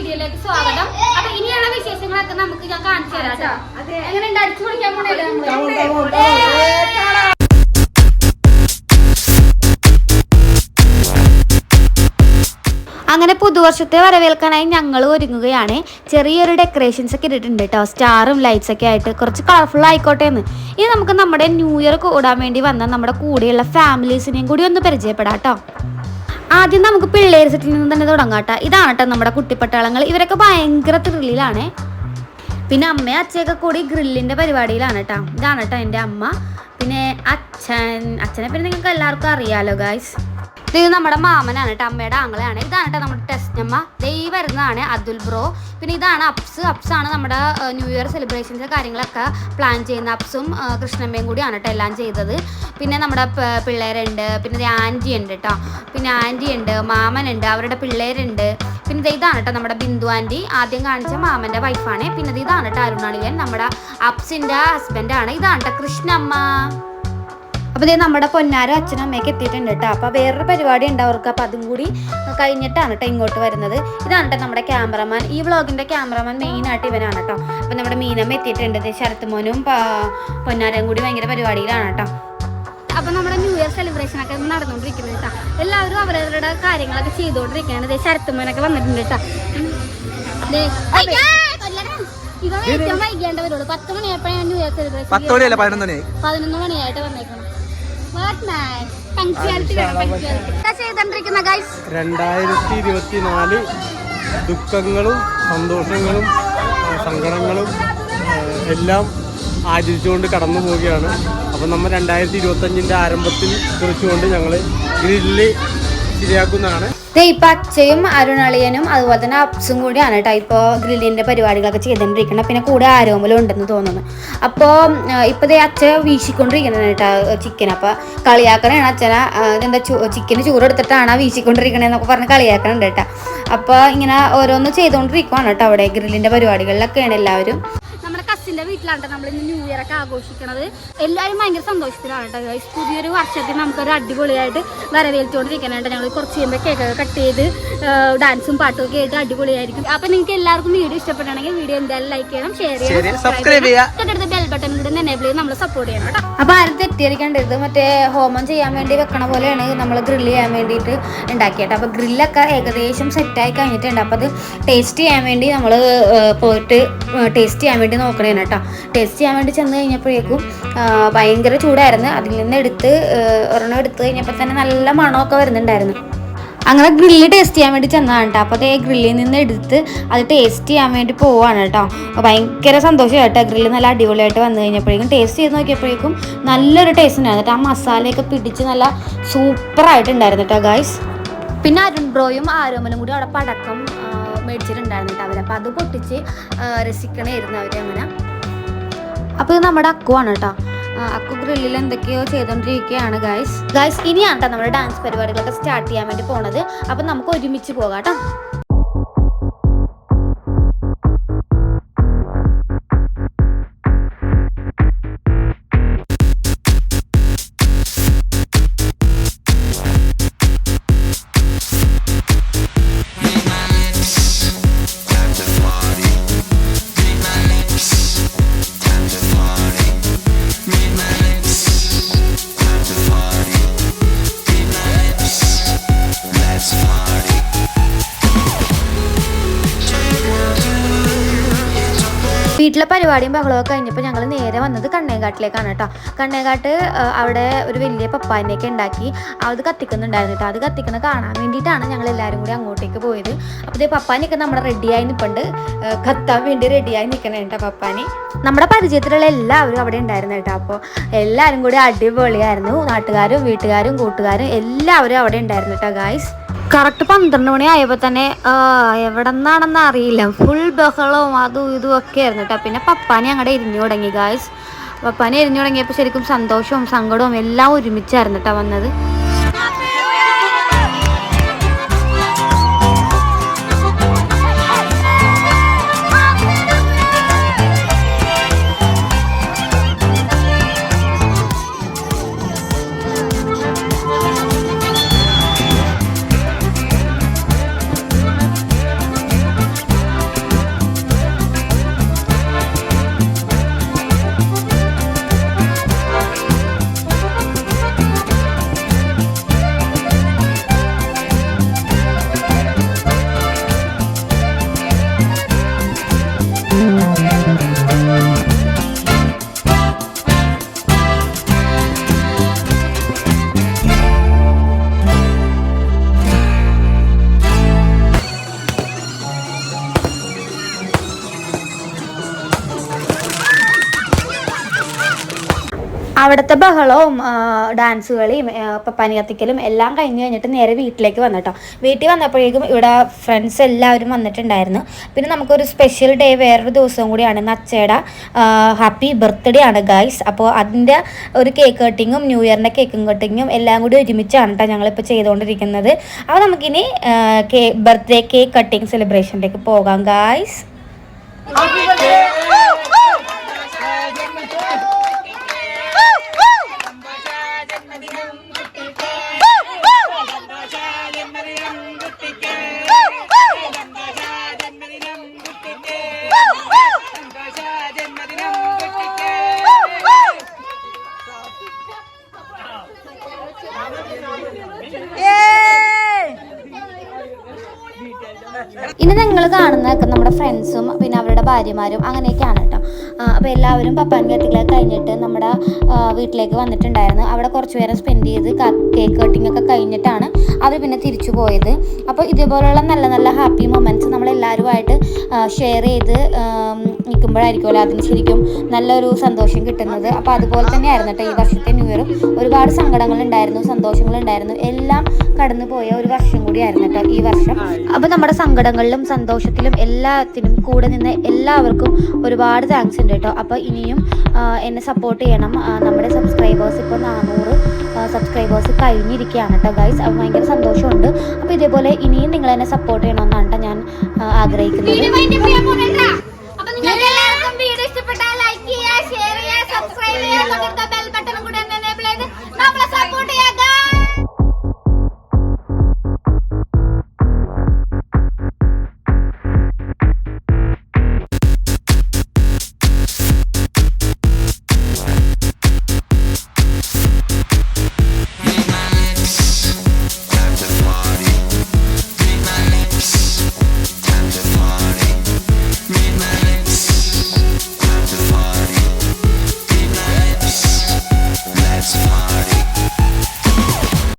വീഡിയോയിലേക്ക് സ്വാഗതം. അപ്പൊ ഇനിയുള്ള വിശേഷങ്ങളൊക്കെ നമുക്ക് ഞാൻ കാണിച്ചു തരാം എങ്ങനെ എങ്ങനെയുണ്ട്? അടിച്ചു പൊളിക്കാൻ പോണല്ലേ അങ്ങനെ പുതുവർഷത്തെ വരവേൽക്കാനായി ഞങ്ങൾ ഒരുങ്ങുകയാണ്. ചെറിയൊരു ഡെക്കറേഷൻസ് ഒക്കെ ഇട്ടിട്ടുണ്ട് കേട്ടോ. സ്റ്റാറും ലൈറ്റ്സ് ഒക്കെ ആയിട്ട് കുറച്ച് കളർഫുൾ ആയിക്കോട്ടെ എന്ന്. ഇനി നമുക്ക് നമ്മുടെ ന്യൂ ഇയർ കൂടാൻ വേണ്ടി വന്ന നമ്മുടെ കൂടെയുള്ള ഫാമിലീസിനെയും കൂടി ഒന്ന് പരിചയപ്പെടാം കേട്ടോ. ആദ്യം നമുക്ക് പിള്ളേർ സെറ്റിൽ നിന്ന് തന്നെ തുടങ്ങാം ഇതാണ് കേട്ടോ നമ്മുടെ കുട്ടിപ്പട്ടാളങ്ങൾ. ഇവരൊക്കെ ഭയങ്കര ത്രില്ലിലാണ് പിന്നെ അമ്മയും അച്ഛയൊക്കെ കൂടി ഗ്രില്ലിന്റെ പരിപാടിയിലാണ് കേട്ടോ ഇതാണ് കേട്ടോ എന്റെ അമ്മ. പിന്നെ അച്ഛൻ അച്ഛനെ പിന്നെ നിങ്ങൾക്ക് എല്ലാവർക്കും അറിയാലോ ഗായ്സ് ഇത് നമ്മുടെ മാമനാണ് കേട്ടോ അമ്മയുടെ ആങ്ങളെയാണ്. ഇതാണ് കേട്ടോ നമ്മുടെ ടെസ്റ്റ് അമ്മ. ഈ വരുന്നതാണ് അതുൽ ബ്രോ. പിന്നെ ഇതാണ് അപ്സ്. അപ്സ് ആണ് നമ്മുടെ ന്യൂ ഇയർ സെലിബ്രേഷൻസ് കാര്യങ്ങളൊക്കെ പ്ലാൻ ചെയ്യുന്ന അപ്സും കൃഷ്ണമ്മയും കൂടിയാണ് കേട്ടോ എല്ലാം ചെയ്തത്. പിന്നെ നമ്മുടെ പിള്ളേരുണ്ട്. പിന്നെ ദേ ആന്റി ഉണ്ട് കേട്ടോ. പിന്നെ ആന്റി ഉണ്ട് മാമനുണ്ട് അവരുടെ പിള്ളേരുണ്ട്. പിന്നെ ദേ ഇതാണ് കേട്ടോ നമ്മുടെ ബിന്ദു ആന്റി ആദ്യം കാണിച്ച മാമന്റെ വൈഫാണ് പിന്നെ ദേ ഇതാണ് കേട്ടോ അരുണാളിയൻ നമ്മുടെ അപ്സിന്റെ ഹസ്ബൻഡാണ് ഇതാണ് കേട്ടോ കൃഷ്ണമ്മ. അപ്പോൾ ഇതേ നമ്മുടെ പൊന്നാരും അച്ഛനും അമ്മയൊക്കെ എത്തിയിട്ടുണ്ട് കേട്ടോ അപ്പോൾ വേറൊരു പരിപാടി ഉണ്ട് അവർക്ക്. അപ്പോൾ അതും കൂടി കഴിഞ്ഞിട്ടാണ് കേട്ടോ ഇങ്ങോട്ട് വരുന്നത്. ഇതാണ് കേട്ടോ നമ്മുടെ ക്യാമറമാൻ. ഈ വ്ളോഗിന്റെ ക്യാമറമാൻ മെയിൻ ആയിട്ട് ഇവനാണ് കേട്ടോ അപ്പോൾ നമ്മുടെ മീനമ്മ എത്തിയിട്ടുണ്ട്. ശരത് മോനും പൊന്നാരും കൂടി ഭയങ്കര പരിപാടിയിലാണ് കേട്ടോ അപ്പൊ നമ്മുടെ ന്യൂ ഇയർ സെലിബ്രേഷൻ ഒക്കെ നടന്നുകൊണ്ടിരിക്കുന്നത് കേട്ടോ എല്ലാവരും അവരവരുടെ കാര്യങ്ങളൊക്കെ ചെയ്തുകൊണ്ടിരിക്കുകയാണ്. ദേ മോനൊക്കെ വന്നിട്ടുണ്ട് കേട്ടോ. ഇവ ഏറ്റവും വൈകിയാണ്ട് വരുള്ളൂ. പത്ത് മണിയായപ്പോഴാണ് ന്യൂ ഇയർ സെലിബ്രേഷൻ പത്ത് മണിയല്ല? പതിനൊന്ന് മണി? പതിനൊന്ന് മണിയായിട്ട് വന്നേക്കണം രണ്ടായിരത്തി ഇരുപത്തിനാല് ദുഃഖങ്ങളും സന്തോഷങ്ങളും സങ്കടങ്ങളും എല്ലാം ആചരിച്ചുകൊണ്ട് കടന്നു പോവുകയാണ്. അപ്പം നമ്മൾ രണ്ടായിരത്തി ഇരുപത്തഞ്ചിന്റെ ആരംഭത്തിൽ കുറിച്ചുകൊണ്ട് ഞങ്ങൾ ഗ്രില്ല് ശരിയാക്കുന്നതാണ്. ഇപ്പം അച്ഛയും അരുണളിയനും അതുപോലെ തന്നെ അപ്സും കൂടിയാണ് കേട്ടോ ഇപ്പോൾ ഗ്രില്ലിന്റെ പരിപാടികളൊക്കെ ചെയ്തുകൊണ്ടിരിക്കുന്നത് പിന്നെ കൂടെ ആരോമലും ഉണ്ടെന്ന് തോന്നുന്നു അപ്പോൾ ഇപ്പോൾ ദേ അച്ഛ വീശിക്കൊണ്ടിരിക്കുന്നത് കേട്ടോ ചിക്കൻ അപ്പോൾ കളിയാക്കണാണ് അച്ഛനെ. എന്താ ചിക്കന് ചൂടെടുത്തിട്ടാണ് വീശിക്കൊണ്ടിരിക്കണേന്നൊക്കെ പറഞ്ഞ് കളിയാക്കണുണ്ട് കേട്ടോ അപ്പോൾ ഇങ്ങനെ ഓരോന്ന് ചെയ്തുകൊണ്ടിരിക്കുവാണ് കേട്ടോ അവിടെ ഗ്രില്ലിന്റെ പരിപാടികളിലൊക്കെയാണ് എല്ലാവരും. കസിന്റെ വീട്ടിലാണ് നമ്മൾ ഇന്ന് ന്യൂ ഇയർ ഒക്കെ ആഘോഷിക്കണത്. എല്ലാവരും ഭയങ്കര സന്തോഷത്തിലാണ് കേട്ടോ ഗൈസ് പുതിയൊരു വർഷത്തിൽ നമുക്കൊരു അടിപൊളിയായിട്ട് വരവേൽച്ചുകൊണ്ടിരിക്കാനായിട്ട് ഞങ്ങൾ കുറച്ച് കഴിയുമ്പോൾ കേക്ക് കട്ട് ചെയ്ത് ഡാൻസും പാട്ടും ഒക്കെ ആയിട്ട് അടിപൊളിയായിരിക്കും. അപ്പൊ നിങ്ങൾക്ക് എല്ലാവർക്കും വീഡിയോ ഇഷ്ടപ്പെട്ടാണെങ്കിൽ വീഡിയോ എന്തായാലും ലൈക്ക് ചെയ്യണം ഷെയർ ചെയ്യണം സബ്സ്ക്രൈബ് ചെയ്യുക. തൊട്ടടുത്ത ബെൽ ബട്ടൺ കൂടി എനേബിൾ ചെയ്ത് നമ്മൾ സപ്പോർട്ട് ചെയ്യണം കേട്ടോ. അപ്പോൾ ആരും തെറ്റിയിരിക്കേണ്ടത് മറ്റേ ഹോമം ചെയ്യാൻ വേണ്ടി വെക്കണ പോലെയാണ് നമ്മൾ ഗ്രില്ല് ചെയ്യാൻ വേണ്ടിയിട്ട് ഉണ്ടാക്കിയിട്ട് അപ്പോൾ ഗ്രില്ലൊക്കെ ഏകദേശം സെറ്റ് ആയി കഴിഞ്ഞിട്ടുണ്ട്. അപ്പോൾ അത് ടേസ്റ്റ് ചെയ്യാൻ വേണ്ടി നമ്മൾ പോയിട്ട് ടേസ്റ്റ് ചെയ്യാൻ വേണ്ടി നോക്കണേന് കേട്ടോ. ടേസ്റ്റ് ചെയ്യാൻ വേണ്ടി ചെന്ന് കഴിഞ്ഞപ്പോഴേക്കും ഭയങ്കര ചൂടായിരുന്നു. അതിൽ നിന്ന് എടുത്ത് ഒരെണ്ണം എടുത്ത് കഴിഞ്ഞപ്പോൾ തന്നെ നല്ല മണമൊക്കെ വരുന്നുണ്ടായിരുന്നു. അങ്ങനെ ഗ്രില്ല് ടേസ്റ്റ് ചെയ്യാൻ വേണ്ടി ചെന്നതാണ് കേട്ടോ. അപ്പോൾ അതേ ഗ്രില്ലിൽ നിന്ന് എടുത്ത് അത് ടേസ്റ്റ് ചെയ്യാൻ വേണ്ടി പോവാണ് കേട്ടോ. ഭയങ്കര സന്തോഷം കേട്ടോ. ഗ്രില്ല് നല്ല അടിപൊളിയായിട്ട് വന്നു കഴിഞ്ഞപ്പോഴേക്കും ടേസ്റ്റ് ചെയ്ത് നോക്കിയപ്പോഴേക്കും നല്ലൊരു ടേസ്റ്റ് ഉണ്ടായിരുന്നു കേട്ടോ. ആ മസാലയൊക്കെ പിടിച്ച് നല്ല സൂപ്പറായിട്ടുണ്ടായിരുന്നു കേട്ടോ ഗായ്സ് പിന്നെ അരുൺ ബ്രോയും ആരോമലും കൂടി അവിടെ പടക്കം മേടിച്ചിട്ടുണ്ടായിരുന്നു കേട്ടോ അവർ അപ്പോൾ അത് പൊട്ടിച്ച് രസിക്കണേ രസിക്കണമായിരുന്നു അവർ അങ്ങനെ. അപ്പോൾ ഇത് നമ്മുടെ അക്കുവാണ് കേട്ടോ. അക്കു ഗ്രില്ലിൽ എന്തൊക്കെയോ ചെയ്തുകൊണ്ടിരിക്കുകയാണ് ഗൈസ് ഗൈസ് ഇനിയാണ് കേട്ടോ നമ്മുടെ ഡാൻസ് പരിപാടികളൊക്കെ സ്റ്റാർട്ട് ചെയ്യാൻ വേണ്ടി പോണത്. അപ്പം നമുക്ക് ഒരുമിച്ച് പോകാം കേട്ടോ വീട്ടിലെ പരിപാടിയും ബഹളമൊക്കെ കഴിഞ്ഞപ്പോൾ ഞങ്ങൾ നേരെ വന്നത് കണ്ണേങ്കാട്ടിലേക്കാണ് കേട്ടോ. കണ്ണേങ്കാട്ട് അവിടെ ഒരു വലിയ പപ്പാനെയൊക്കെ ഉണ്ടാക്കി അത് കത്തിക്കുന്നുണ്ടായിരുന്നു കേട്ടോ. അത് കത്തിക്കുന്ന കാണാൻ വേണ്ടിയിട്ടാണ് ഞങ്ങൾ എല്ലാവരും കൂടി അങ്ങോട്ടേക്ക് പോയത്. അപ്പോൾ ഇതേ പപ്പാനൊക്കെ നമ്മുടെ റെഡിയായി നിൽപ്പുണ്ട് കത്താൻ വേണ്ടി റെഡിയായി നിൽക്കണേ കേട്ടോ പപ്പാനി. നമ്മുടെ പരിചയത്തിലുള്ള എല്ലാവരും അവിടെ ഉണ്ടായിരുന്നു കേട്ടോ. അപ്പോൾ എല്ലാവരും കൂടി അടിപൊളിയായിരുന്നു. നാട്ടുകാരും വീട്ടുകാരും കൂട്ടുകാരും എല്ലാവരും അവിടെ ഉണ്ടായിരുന്നു കേട്ടോ ഗായ്സ് കറക്റ്റ് പന്ത്രണ്ട് മണി ആയപ്പോൾ തന്നെ എവിടെ നിന്നാണെന്ന് അറിയില്ല. ഫുൾ ബഹളവും അതും ഇതും ഒക്കെ ആയിരുന്നു കേട്ടോ. പിന്നെ പപ്പാനെ അങ്ങടെ എരിഞ്ഞു തുടങ്ങി ഗായ്സ് പപ്പാനെ എരിഞ്ഞു തുടങ്ങിയപ്പോൾ ശരിക്കും സന്തോഷവും സങ്കടവും എല്ലാം ഒരുമിച്ചായിരുന്നു കേട്ടോ വന്നത്. അവിടുത്തെ ബഹളവും ഡാൻസ് കളിയും ഇപ്പം പനി കത്തിക്കലും എല്ലാം കഴിഞ്ഞ് കഴിഞ്ഞിട്ട് നേരെ വീട്ടിലേക്ക് വന്നിട്ടോ വീട്ടിൽ വന്നപ്പോഴേക്കും ഇവിടെ ഫ്രണ്ട്സ് എല്ലാവരും വന്നിട്ടുണ്ടായിരുന്നു. പിന്നെ നമുക്കൊരു സ്പെഷ്യൽ ഡേ വേറൊരു ദിവസവും കൂടിയാണ് നച്ചയുടെ ഹാപ്പി ബർത്ത്ഡേ ആണ് ഗൈസ് അപ്പോൾ അതിന്റെ ഒരു കേക്ക് കട്ടിങ്ങും ന്യൂ ഇയറിന്റെ കേക്കും കട്ടിങ്ങും എല്ലാം കൂടി ഒരുമിച്ചാണ് കേട്ടോ ഞങ്ങളിപ്പോൾ ചെയ്തുകൊണ്ടിരിക്കുന്നത് അപ്പോൾ നമുക്കിനി കേ ബർത്ത്ഡേ കേക്ക് കട്ടിങ് സെലിബ്രേഷനിലേക്ക് പോകാം ഗായ്സ് ഇനി നിങ്ങൾ കാണുന്നതൊക്കെ നമ്മുടെ ഫ്രണ്ട്സും പിന്നെ അവരുടെ ഭാര്യമാരും അങ്ങനെയൊക്കെയാണ് കേട്ടോ അപ്പോൾ എല്ലാവരും പപ്പാൻ കത്തികളൊക്കെ കഴിഞ്ഞിട്ട് നമ്മുടെ വീട്ടിലേക്ക് വന്നിട്ടുണ്ടായിരുന്നു. അവിടെ കുറച്ചു നേരം സ്പെൻഡ് ചെയ്ത് കേക്ക് കട്ടിംഗ് ഒക്കെ കഴിഞ്ഞിട്ടാണ് അവർ പിന്നെ തിരിച്ചു പോയത്. അപ്പോൾ ഇതേപോലെയുള്ള നല്ല നല്ല ഹാപ്പി മൊമെന്റ്സ് നമ്മളെല്ലാവരുമായിട്ട് ഷെയർ ചെയ്ത് നിൽക്കുമ്പോഴായിരിക്കുമല്ലോ അതിന് ശരിക്കും നല്ലൊരു സന്തോഷം കിട്ടുന്നത്. അപ്പോൾ അതുപോലെ തന്നെ ആയിരുന്നു കേട്ടോ ഈ വർഷത്തെ ന്യൂ ഇയറും ഒരുപാട് സങ്കടങ്ങളുണ്ടായിരുന്നു സന്തോഷങ്ങളുണ്ടായിരുന്നു. എല്ലാം കടന്നു പോയ ഒരു വർഷം കൂടി ആയിരുന്നു കേട്ടോ ഈ വർഷം. അപ്പോൾ നമ്മുടെ സങ്കടങ്ങളിലും സന്തോഷത്തിലും എല്ലാത്തിനും കൂടെ നിന്ന് എല്ലാവർക്കും ഒരുപാട് താങ്ക്സ് ഉണ്ട് കേട്ടോ. അപ്പോൾ ഇനിയും എന്നെ സപ്പോർട്ട് ചെയ്യണം. നമ്മുടെ സബ്സ്ക്രൈബേഴ്സ് ഇപ്പോൾ നാനൂറ് സബ്സ്ക്രൈബേഴ്സ് കഴിഞ്ഞിരിക്കുകയാണ് കേട്ടോ ഗൈസ് അപ്പോൾ ഭയങ്കര സന്തോഷമുണ്ട്. അപ്പോൾ ഇതേപോലെ ഇനിയും നിങ്ങൾ എന്നെ സപ്പോർട്ട് ചെയ്യണമെന്നാണ് ട്ടോ ഞാൻ ആഗ്രഹിക്കുന്നത്. ദയവേണ്ട ബെൽ ബട്ടണും കൂടെ